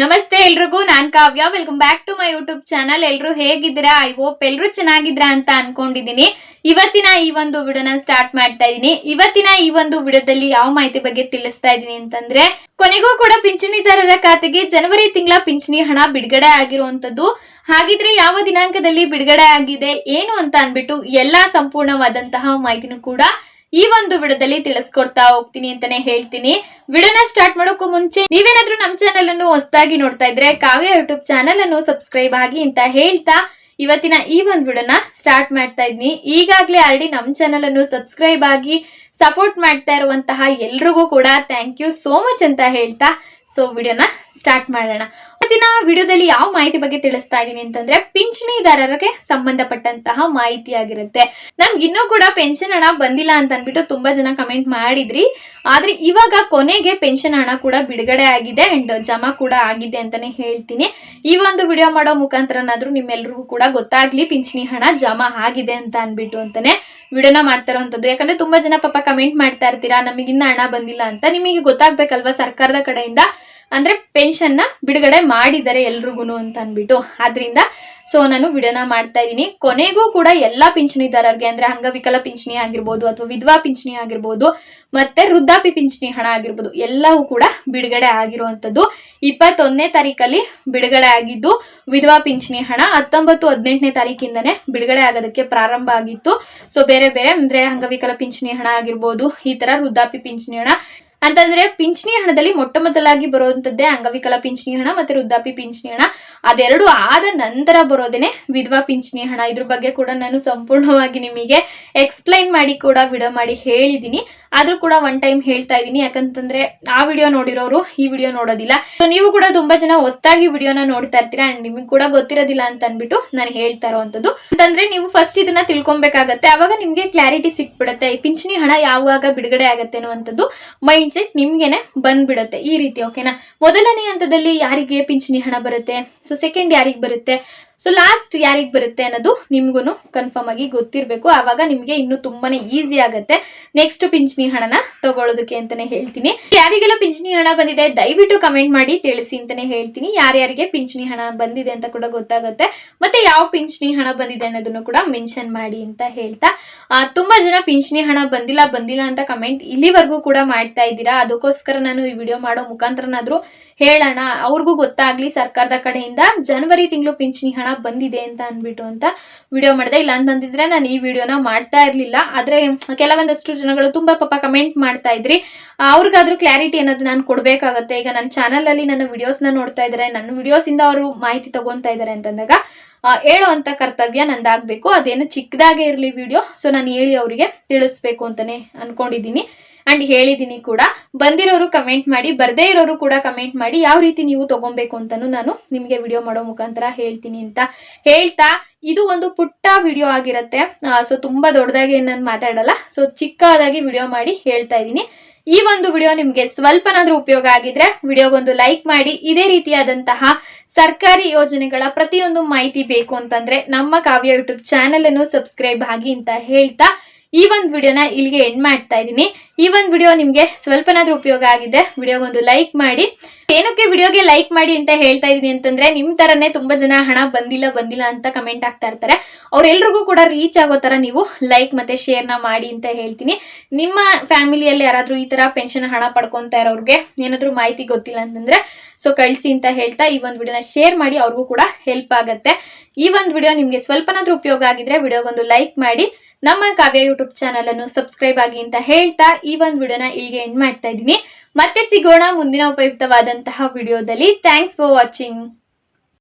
ನಮಸ್ತೆ ಎಲ್ರಿಗೂ, ನಾನ್ Kavya. Welcome back to my YouTube channel ಎಲ್ರು ಹೇಗಿದ್ದೀರಾ? ಐ ಹೋಪ್ ಎಲ್ರು ಚೆನ್ನಾಗಿದ್ದೀರಾ ಅಂತ ಅನ್ಕೊಂಡಿದೀನಿ ಇವತ್ತಿನ ಈ ಒಂದು ವಿಡಿಯೋನ ಸ್ಟಾರ್ಟ್ ಮಾಡ್ತಾ ಇದೀನಿ. ಇವತ್ತಿನ ಈ ಒಂದು ವಿಡಿಯೋದಲ್ಲಿ ಯಾವ ಮಾಹಿತಿ ಬಗ್ಗೆ ತಿಳಿಸ್ತಾ ಇದೀನಿ ಅಂತಂದ್ರೆ, ಕೊನೆಗೂ ಕೂಡ ಪಿಂಚಣಿದಾರರ ಖಾತೆಗೆ ಜನವರಿ ತಿಂಗಳ ಪಿಂಚಣಿ ಹಣ ಬಿಡುಗಡೆ ಆಗಿರುವಂತದ್ದು ಹಾಗಿದ್ರೆ ಯಾವ ದಿನಾಂಕದಲ್ಲಿ ಬಿಡುಗಡೆ ಆಗಿದೆ, ಏನು ಅಂತ ಅನ್ಬಿಟ್ಟು ಎಲ್ಲಾ ಸಂಪೂರ್ಣವಾದಂತಹ ಮಾಹಿತಿನೂ ಕೂಡ ಈ ಒಂದು ವಿಡದಲ್ಲಿ ತಿಳಿಸ್ಕೊಡ್ತಾ ಹೋಗ್ತೀನಿ ಅಂತಾನೆ ಹೇಳ್ತೀನಿ. ವಿಡಿಯೋನ ಸ್ಟಾರ್ಟ್ ಮಾಡೋಕ್ಕೂ ಮುಂಚೆ ನೀವೇನಾದ್ರೂ ನಮ್ಮ ಚಾನೆಲ್ ಅನ್ನು ಹೊಸದಾಗಿ ನೋಡ್ತಾ ಇದ್ರೆ ಕಾವ್ಯ ಯೂಟ್ಯೂಬ್ ಚಾನೆಲ್ ಅನ್ನು ಸಬ್ಸ್ಕ್ರೈಬ್ ಆಗಿ ಅಂತ ಹೇಳ್ತಾ ಇವತ್ತಿನ ಈ ಒಂದು ವಿಡಿಯೋನ ಸ್ಟಾರ್ಟ್ ಮಾಡ್ತಾ ಇದ್ನಿ. ಈಗಾಗಲೇ ಆಲ್ರೆಡಿ ನಮ್ಮ ಚಾನೆಲ್ ಅನ್ನು ಸಬ್ಸ್ಕ್ರೈಬ್ ಆಗಿ ಸಪೋರ್ಟ್ ಮಾಡ್ತಾ ಇರುವಂತಹ ಎಲ್ರಿಗೂ ಕೂಡ ಥ್ಯಾಂಕ್ ಯು ಸೋ ಮಚ್ ಅಂತ ಹೇಳ್ತಾ. ಸೊ ವಿಡಿಯೋನ ಸ್ಟಾರ್ಟ್ ಮಾಡೋಣ. ಇವತ್ತಿನ ವಿಡಿಯೋದಲ್ಲಿ ಯಾವ ಮಾಹಿತಿ ಬಗ್ಗೆ ತಿಳಿಸ್ತಾ ಇದ್ದೀನಿ ಅಂತಂದ್ರೆ ಪಿಂಚಣಿದಾರರಿಗೆ ಸಂಬಂಧಪಟ್ಟಂತಹ ಮಾಹಿತಿ ಆಗಿರುತ್ತೆ. ನಮ್ಗೆ ಇನ್ನೂ ಕೂಡ ಪೆನ್ಷನ್ ಹಣ ಬಂದಿಲ್ಲ ಅಂತ ಅಂದ್ಬಿಟ್ಟು ತುಂಬಾ ಜನ ಕಮೆಂಟ್ ಮಾಡಿದ್ರಿ. ಆದ್ರೆ ಇವಾಗ ಕೊನೆಗೆ ಪೆನ್ಷನ್ ಹಣ ಕೂಡ ಬಿಡುಗಡೆ ಆಗಿದೆ ಅಂಡ್ ಜಮಾ ಕೂಡ ಆಗಿದೆ ಅಂತಾನೆ ಹೇಳ್ತೀನಿ. ಈ ಒಂದು ವಿಡಿಯೋ ಮಾಡೋ ಮುಖಾಂತರನಾದ್ರೂ ನಿಮ್ಮೆಲ್ರಿಗೂ ಕೂಡ ಗೊತ್ತಾಗ್ಲಿ ಪಿಂಚಣಿ ಹಣ ಜಮಾ ಆಗಿದೆ ಅಂತ ಅನ್ಬಿಟ್ಟು ಅಂತಾನೆ ವಿಡಿಯೋನ ಮಾಡ್ತಾ ಇರೋಂಥದ್ದು ಯಾಕಂದ್ರೆ ತುಂಬಾ ಜನ ಪಾಪ ಕಮೆಂಟ್ ಮಾಡ್ತಾ ಇರ್ತೀರಾ, ನಮಗಿನ್ನ ಹಣ ಬಂದಿಲ್ಲ ಅಂತ. ನಿಮಗೆ ಗೊತ್ತಾಗ್ಬೇಕಲ್ವಾ ಸರ್ಕಾರದ ಕಡೆಯಿಂದ? ಅಂದ್ರೆ ಪೆನ್ಷನ್ನ ಬಿಡುಗಡೆ ಮಾಡಿದ್ದಾರೆ ಎಲ್ರಿಗೂ ಅಂತ ಅನ್ಬಿಟ್ಟು. ಆದ್ರಿಂದ ಸೊ ನಾನು ವಿಡಿಯೋನ ಮಾಡ್ತಾ ಇದ್ದೀನಿ. ಕೊನೆಗೂ ಕೂಡ ಎಲ್ಲಾ ಪಿಂಚಣಿದಾರರಿಗೆ ಅಂದ್ರೆ ಅಂಗವಿಕಲ ಪಿಂಚಣಿ ಆಗಿರ್ಬೋದು ಅಥವಾ ವಿಧವಾ ಪಿಂಚಣಿ ಆಗಿರ್ಬೋದು, ಮತ್ತೆ ವೃದ್ಧಾಪಿ ಪಿಂಚಣಿ ಹಣ ಆಗಿರ್ಬೋದು, ಎಲ್ಲವೂ ಕೂಡ ಬಿಡುಗಡೆ ಆಗಿರುವಂಥದ್ದು. ಇಪ್ಪತ್ತೊಂದನೇ ತಾರೀಕಲ್ಲಿ ಬಿಡುಗಡೆ ಆಗಿದ್ದು ವಿಧವಾ ಪಿಂಚಣಿ ಹಣ. ಹತ್ತೊಂಬತ್ತು, ಹದಿನೆಂಟನೇ ತಾರೀಕಿಂದನೇ ಬಿಡುಗಡೆ ಆಗೋದಕ್ಕೆ ಪ್ರಾರಂಭ ಆಗಿತ್ತು. ಸೊ ಬೇರೆ ಬೇರೆ ಅಂದ್ರೆ ಅಂಗವಿಕಲ ಪಿಂಚಣಿ ಹಣ ಆಗಿರ್ಬೋದು, ಈ ತರ ವೃದ್ಧಾಪಿ ಪಿಂಚಣಿ ಹಣ. ಅಂತಂದ್ರೆ ಪಿಂಚಣಿ ಹಣದಲ್ಲಿ ಮೊಟ್ಟ ಮೊದಲಾಗಿ ಬರುವಂತದ್ದೇ ಅಂಗವಿಕಲ ಪಿಂಚಣಿ ಹಣ ಮತ್ತೆ ವೃದ್ಧಾಪಿ ಪಿಂಚಣಿ ಹಣ. ಅದೆರಡು ಆದ ನಂತರ ಬರೋದೇನೆ ವಿಧವಾ ಪಿಂಚಣಿ ಹಣ. ಇದ್ರ ಬಗ್ಗೆ ಕೂಡ ನಾನು ಸಂಪೂರ್ಣವಾಗಿ ನಿಮಗೆ ಎಕ್ಸ್ಪ್ಲೈನ್ ಮಾಡಿ ಕೂಡ ವಿಡಿಯೋ ಮಾಡಿ ಹೇಳಿದೀನಿ. ಆದ್ರೂ ಕೂಡ ಒನ್ ಟೈಮ್ ಹೇಳ್ತಾ ಇದ್ದೀನಿ ಯಾಕಂತಂದ್ರೆ ಆ ವಿಡಿಯೋ ನೋಡಿರೋರು ಈ ವಿಡಿಯೋ ನೋಡೋದಿಲ್ಲ. ಸೊ ನೀವು ಕೂಡ ತುಂಬಾ ಜನ ಹೊಸದಾಗಿ ವಿಡಿಯೋನ ನೋಡ್ತಾ ಇರ್ತೀರಾ ಅಂಡ್ ನಿಮಗೆ ಕೂಡ ಗೊತ್ತಿರೋದಿಲ್ಲ ಅಂತ ಅನ್ಬಿಟ್ಟು ನಾನು ಹೇಳ್ತಾ ಇರೋವಂಥದ್ದು. ಅಂತಂದ್ರೆ ನೀವು ಫಸ್ಟ್ ಇದನ್ನ ತಿಳ್ಕೊಬೇಕಾಗತ್ತೆ. ಅವಾಗ ನಿಮ್ಗೆ ಕ್ಲಾರಿಟಿ ಸಿಕ್ಬಿಡುತ್ತೆ. ಪಿಂಚಣಿ ಹಣ ಯಾವಾಗ ಬಿಡುಗಡೆ ಆಗತ್ತೆ ಅನ್ನುವಂಥದ್ದು ಮೈಂಡ್ ಸೆಟ್ ನಿಮ್ಗೆನೆ ಬಂದ್ಬಿಡುತ್ತೆ ಈ ರೀತಿ ಓಕೆನಾ ಮೊದಲನೇ ಹಂತದಲ್ಲಿ ಯಾರಿಗೆ ಪಿಂಚಣಿ ಹಣ ಬರುತ್ತೆ? ಸೊ ಸೆಕೆಂಡ್ ಯಾರಿಗೆ ಬರುತ್ತೆ? ಸೊ ಲಾಸ್ಟ್ ಯಾರಿಗೆ ಬರುತ್ತೆ ಅನ್ನೋದು ನಿಮ್ಗೂ ಕನ್ಫರ್ಮ್ ಆಗಿ ಗೊತ್ತಿರಬೇಕು. ಆವಾಗ ನಿಮಗೆ ಇನ್ನೂ ತುಂಬಾನೇ ಈಸಿ ಆಗುತ್ತೆ. ನೆಕ್ಸ್ಟ್ ಪಿಂಚಣಿ ಹಣನ ತಗೊಳ್ಳೋದಕ್ಕೆ ಅಂತಾನೆ ಹೇಳ್ತೀನಿ. ಯಾರಿಗೆಲ್ಲ ಪಿಂಚಣಿ ಹಣ ಬಂದಿದೆ, ದಯವಿಟ್ಟು ಕಮೆಂಟ್ ಮಾಡಿ ತಿಳಿಸಿ ಅಂತಾನೆ ಹೇಳ್ತೀನಿ. ಯಾರ್ಯಾರಿಗೆ ಪಿಂಚಣಿ ಹಣ ಬಂದಿದೆ ಅಂತ ಕೂಡ ಗೊತ್ತಾಗುತ್ತೆ. ಮತ್ತೆ ಯಾವ ಪಿಂಚಣಿ ಹಣ ಬಂದಿದೆ ಅನ್ನೋದನ್ನು ಕೂಡ ಮೆನ್ಷನ್ ಮಾಡಿ ಅಂತ ಹೇಳ್ತಾ. ತುಂಬಾ ಜನ ಪಿಂಚಣಿ ಹಣ ಬಂದಿಲ್ಲ ಬಂದಿಲ್ಲ ಅಂತ ಕಮೆಂಟ್ ಇಲ್ಲಿವರೆಗೂ ಕೂಡ ಮಾಡ್ತಾ ಇದ್ದೀರಾ. ಅದಕ್ಕೋಸ್ಕರ ನಾನು ಈ ವಿಡಿಯೋ ಮಾಡೋ ಮುಖಾಂತರನಾದ್ರೂ ಹೇಳೋಣ. ಅವ್ರಿಗೂ ಗೊತ್ತಾಗ್ಲಿ ಸರ್ಕಾರದ ಕಡೆಯಿಂದ. ಜನವರಿ ತಿಂಗಳು ಪಿಂಚಣಿ ಹಣ ಬಂದಿದೆ ಅಂತ ಅಂದ್ಬಿಟ್ಟು ಅಂತ ವಿಡಿಯೋ ಮಾಡಿದೆ. ಇಲ್ಲ ಅಂತಂದಿದ್ರೆ ನಾನು ಈ ವಿಡಿಯೋನ ಮಾಡ್ತಾ ಇರ್ಲಿಲ್ಲ. ಆದರೆ ಕೆಲವೊಂದಷ್ಟು ಜನಗಳು ತುಂಬಾ ಪಾಪ ಕಮೆಂಟ್ ಮಾಡ್ತಾ ಇದ್ರಿ. ಅವ್ರಿಗಾದ್ರೂ ಕ್ಲಾರಿಟಿ ಅನ್ನೋದು ನಾನು ಕೊಡಬೇಕಾಗತ್ತೆ. ಈಗ ನನ್ನ ಚಾನಲಲ್ಲಿ ನನ್ನ ವಿಡಿಯೋಸ್ನ ನೋಡ್ತಾ ಇದ್ದಾರೆ ನನ್ನ ವಿಡಿಯೋಸ್ ಇಂದ ಅವರು ಮಾಹಿತಿ ತಗೊಂತಾ ಇದ್ದಾರೆ ಅಂತಂದಾಗ ಹೇಳೋವಂಥ ಕರ್ತವ್ಯ ನಂದಾಗಬೇಕು. ಅದೇನು ಚಿಕ್ಕದಾಗೆ ಇರಲಿ ವಿಡಿಯೋ ಸೊ ನಾನು ಹೇಳಿ ಅವರಿಗೆ ತಿಳಿಸ್ಬೇಕು ಅಂತಾನೆ ಅನ್ಕೊಂಡಿದ್ದೀನಿ. ಅಂಡ್ ಹೇಳಿದ್ದೀನಿ ಕೂಡ. ಬಂದಿರೋರು ಕಮೆಂಟ್ ಮಾಡಿ, ಬರ್ದೇ ಇರೋರು ಕೂಡ ಕಮೆಂಟ್ ಮಾಡಿ ಯಾವ ರೀತಿ ನೀವು ತಗೊಬೇಕು ಅಂತಲೂ ನಾನು ನಿಮಗೆ ವಿಡಿಯೋ ಮಾಡೋ ಮುಖಾಂತರ ಹೇಳ್ತೀನಿ ಅಂತ ಹೇಳ್ತಾ ಇದು ಒಂದು ಪುಟ್ಟ ವಿಡಿಯೋ ಆಗಿರುತ್ತೆ. ಸೊ ತುಂಬಾ ದೊಡ್ಡದಾಗಿ ನಾನು ಮಾತಾಡಲ್ಲ. ಸೊ ಚಿಕ್ಕದಾಗಿ ವಿಡಿಯೋ ಮಾಡಿ ಹೇಳ್ತಾ ಇದ್ದೀನಿ. ಈ ಒಂದು ವಿಡಿಯೋ ನಿಮಗೆ ಸ್ವಲ್ಪನಾದ್ರೂ ಉಪಯೋಗ ಆಗಿದ್ರೆ ವಿಡಿಯೋಗೊಂದು ಲೈಕ್ ಮಾಡಿ. ಇದೇ ರೀತಿಯಾದಂತಹ ಸರ್ಕಾರಿ ಯೋಜನೆಗಳ ಪ್ರತಿಯೊಂದು ಮಾಹಿತಿ ಬೇಕು ಅಂತಂದ್ರೆ ನಮ್ಮ ಕಾವ್ಯ ಯೂಟ್ಯೂಬ್ ಚಾನೆಲ್ ಅನ್ನು ಸಬ್ಸ್ಕ್ರೈಬ್ ಆಗಿ ಅಂತ ಹೇಳ್ತಾ ಈ ಒಂದು ವಿಡಿಯೋನ ಇಲ್ಲಿಗೆ ಎಂಡ್ ಮಾಡ್ತಾ ಇದ್ದೀನಿ. ಈ ಒಂದು ವಿಡಿಯೋ ನಿಮಗೆ ಸ್ವಲ್ಪನಾದ್ರೂ ಉಪಯೋಗ ಆಗಿದೆ. ವಿಡಿಯೋಗೊಂದು ಲೈಕ್ ಮಾಡಿ. ಏನಕ್ಕೆ ವಿಡಿಯೋಗೆ ಲೈಕ್ ಮಾಡಿ ಅಂತ ಹೇಳ್ತಾ ಇದೀನಿ ಅಂತಂದ್ರೆ, ನಿಮ್ ತರನೇ ತುಂಬಾ ಜನ ಹಣ ಬಂದಿಲ್ಲ ಬಂದಿಲ್ಲ ಅಂತ ಕಮೆಂಟ್ ಆಗ್ತಾ ಇರ್ತಾರೆ. ಅವ್ರೆಲ್ರಿಗೂ ಕೂಡ ರೀಚ್ ಆಗೋ ತರ ನೀವು ಲೈಕ್ ಮತ್ತೆ ಶೇರ್ನ ಮಾಡಿ ಅಂತ ಹೇಳ್ತೀನಿ. ನಿಮ್ಮ ಫ್ಯಾಮಿಲಿಯಲ್ಲಿ ಯಾರಾದ್ರೂ ಈ ತರ ಪೆನ್ಷನ್ ಹಣ ಪಡ್ಕೊಂತಾ ಇರೋರ್ಗೆ ಏನಾದ್ರೂ ಮಾಹಿತಿ ಗೊತ್ತಿಲ್ಲ ಅಂತಂದ್ರೆ ಸೊ ಕಳಿಸಿ ಅಂತ ಹೇಳ್ತಾ ಈ ಒಂದು ವಿಡಿಯೋನ ಶೇರ್ ಮಾಡಿ, ಅವ್ರಿಗೂ ಕೂಡ ಹೆಲ್ಪ್ ಆಗತ್ತೆ. ಈ ಒಂದು ವಿಡಿಯೋ ನಿಮ್ಗೆ ಸ್ವಲ್ಪನಾದ್ರೂ ಉಪಯೋಗ ಆಗಿದ್ರೆ, ವಿಡಿಯೋಗೊಂದು ಲೈಕ್ ಮಾಡಿ. ನಮ್ಮ ಕಾವ್ಯ ಯೂಟ್ಯೂಬ್ ಚಾನಲ್ ಅನ್ನು ಸಬ್ಸ್ಕ್ರೈಬ್ ಆಗಿ ಅಂತ ಹೇಳ್ತಾ ಈ ಒಂದು ವಿಡಿಯೋನ ಇಲ್ಲಿಗೆ ಎಂಡ್ ಮಾಡ್ತಾ ಇದ್ದೀನಿ. ಮತ್ತೆ ಸಿಗೋಣ ಮುಂದಿನ ಉಪಯುಕ್ತವಾದಂತಹ ವಿಡಿಯೋದಲ್ಲಿ. Thanks for watching